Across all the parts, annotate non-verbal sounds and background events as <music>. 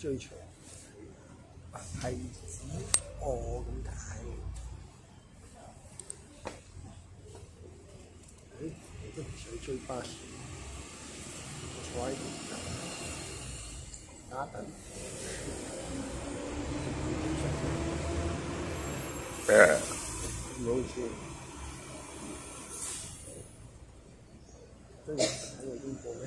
最長，係指我咁解。誒，我都唔想追巴士，我坐喺度等，打等。誒，唔好意思，真係睇過邊個咩？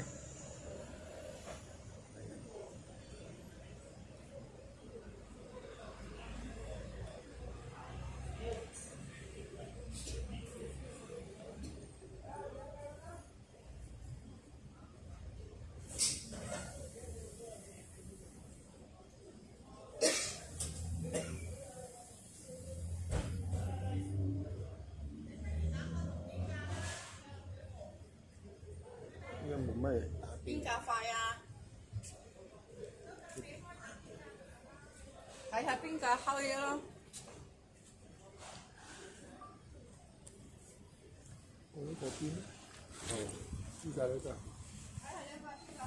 應該冇乜人打邊邊架快啊？睇下邊架開咯。我呢個邊？哦，呢架呢架。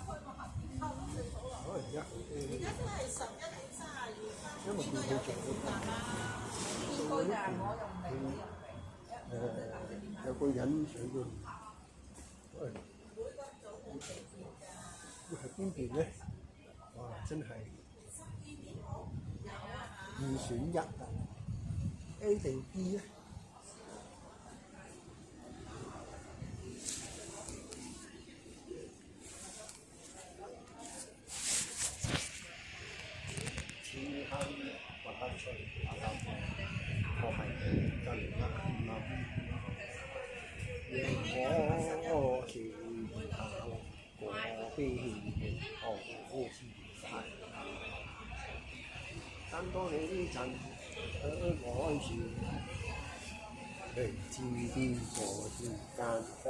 可能而家好啲。而家都係十一點三十二分，因為見佢做嗰應該㗎，我又唔明，你又唔明。誒有個人上到，喂，會係邊邊咧？哇！真係二選一啊！A 定 B 咧？你陣響我前，誰知邊個時間開？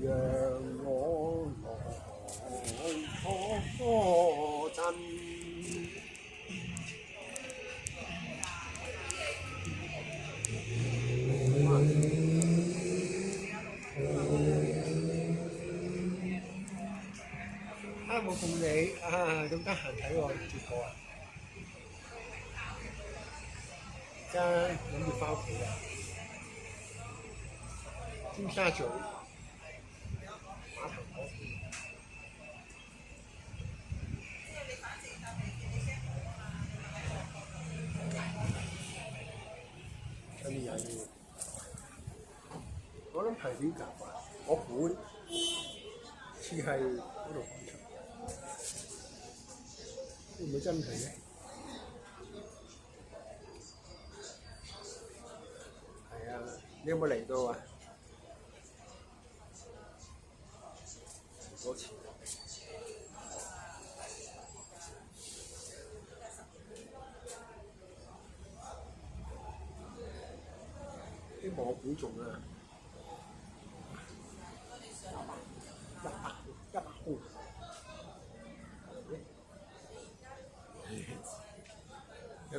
讓我來拖陣。啊冇碰你啊，咁得閒睇我直播啊！而家諗住翻屋企啊，尖沙咀碼頭嗰邊。有啲人要，我諗係呢架吧，我估似係嗰度廣場。會唔會真係咧？係啊，你有冇嚟到啊？多次。希望我估中啊！一百一百號。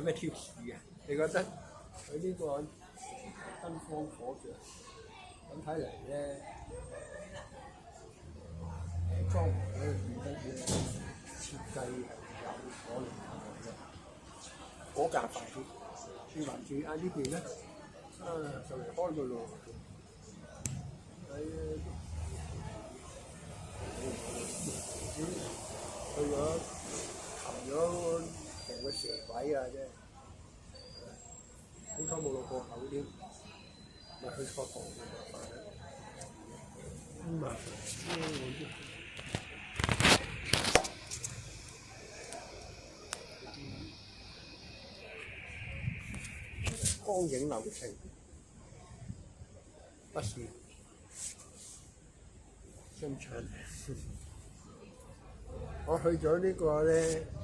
咩 tips 嘅？你覺得佢呢個燈光火著，咁睇嚟咧，裝潢咧變得咧設計係有可能嘅。嗰架快啲，轉還轉啊呢邊咧，啊就嚟開 <laughs> 個咯。係啊，去咗擒咗個蛇鬼啊！真係，好彩冇落過口添，咪去錯堂嘅麻煩啦。咁麻煩，因為我都光影流程不是真長。<laughs> 我去咗呢個咧。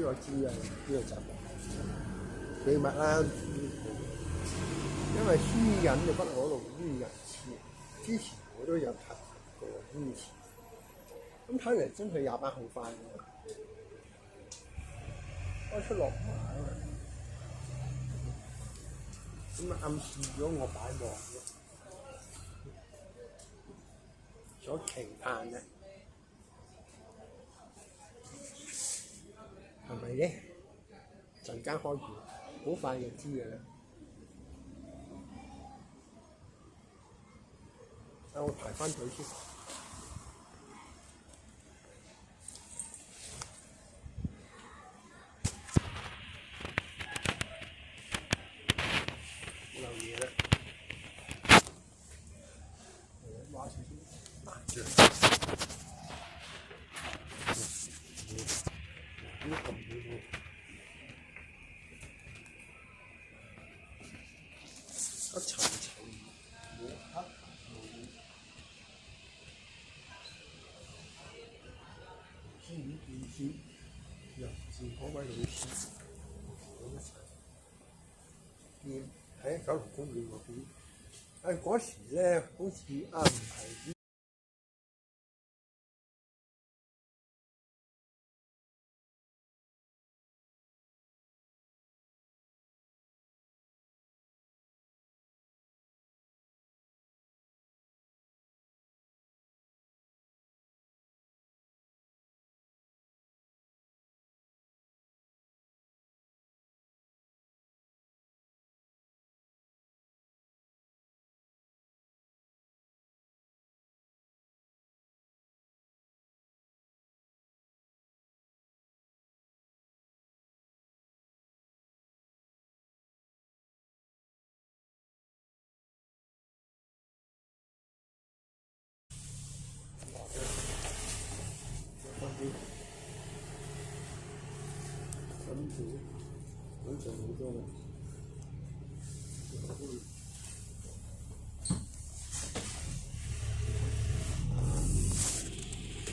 知我知啊，呢個習慣秘密啦。因為虛隱就不可露於人前，之前我都有提過於前。咁睇嚟真係廿八號快喎，開出落馬啊！咁暗示咗我擺望所期盼嘅係咪咧？陣間開盤，好快就知嘅啦。等我排翻隊先。漏嘢啦，挖少少，打住。一層層冇黑冇。先唔見先，又是嗰位女士，咁一齊見喺九龍公園嗰邊。誒嗰時咧，好似啊唔係。咁住，咁就好多啦。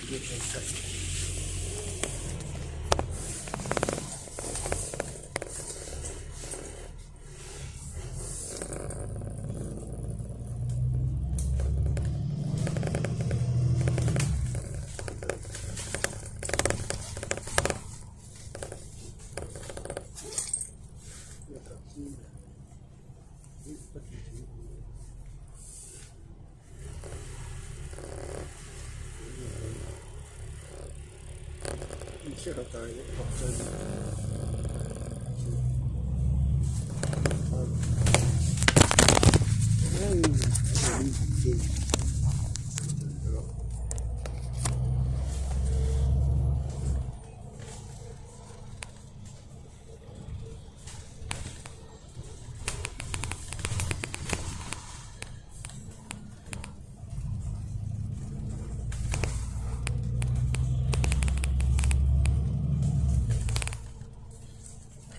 要睇睇。要頭先嘅，呢不斷整唔適合戴學真。哎，呢個呢件，係咯。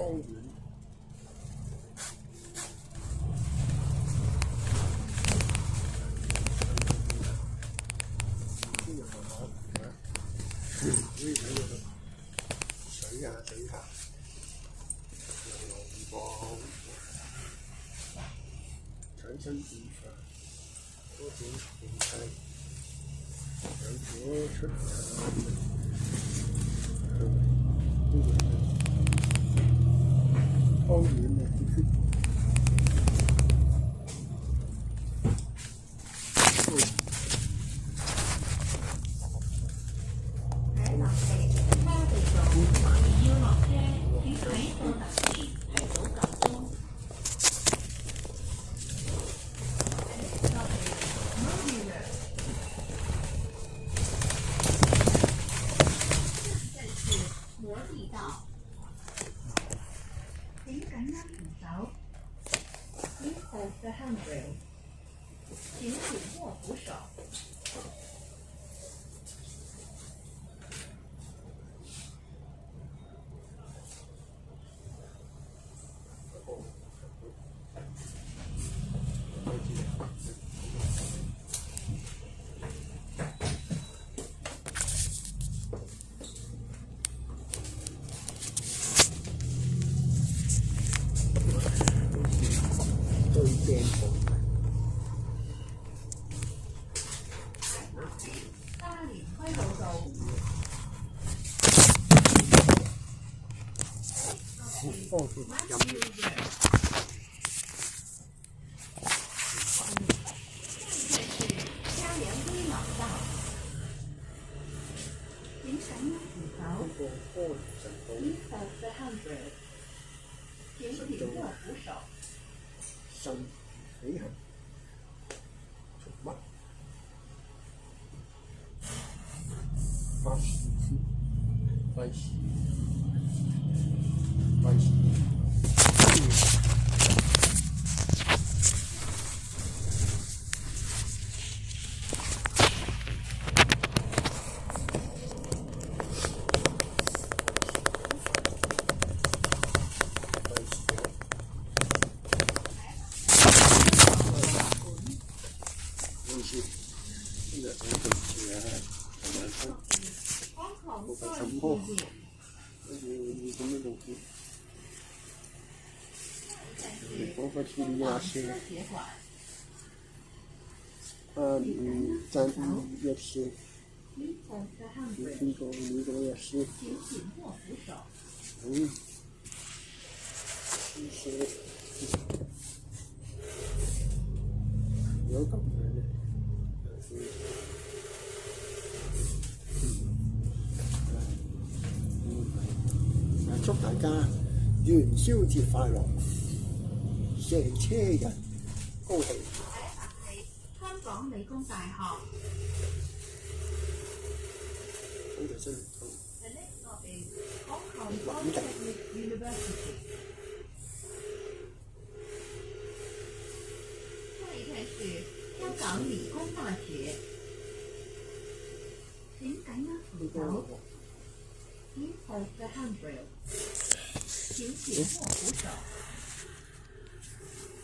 湯圓。啲人慢慢嚟啦，可以睇到水啊水下，又龍王產生變化，多種形態，有咗出產。olmuyor. 行品卧扶手，信起我個處理下先，啊，嗯，暫時也是，East of the 你 Hundred，聽過你個也是，嗯，其實有咁樣嘅，就是嗯，祝大家元宵節快樂，成车人高兴。香港理工大学。咁就真系好 The next stop is Hong Kong Quảng Trị. Polytechnic University. 下一站是香港理工大学。请紧握扶呢个手，East of the handrail。请前卧扶手。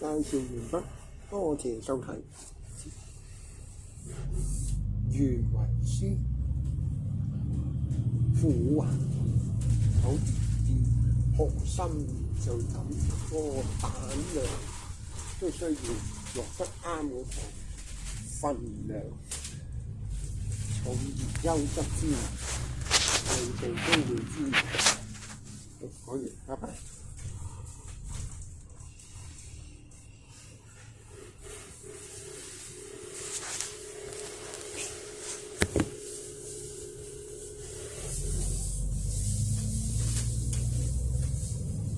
介紹完畢，多謝收睇。原為師苦啊，好啲學生就咁個膽量都需要落得啱嗰個分量，重而優質之人，你哋都會知。好，講完，拜拜。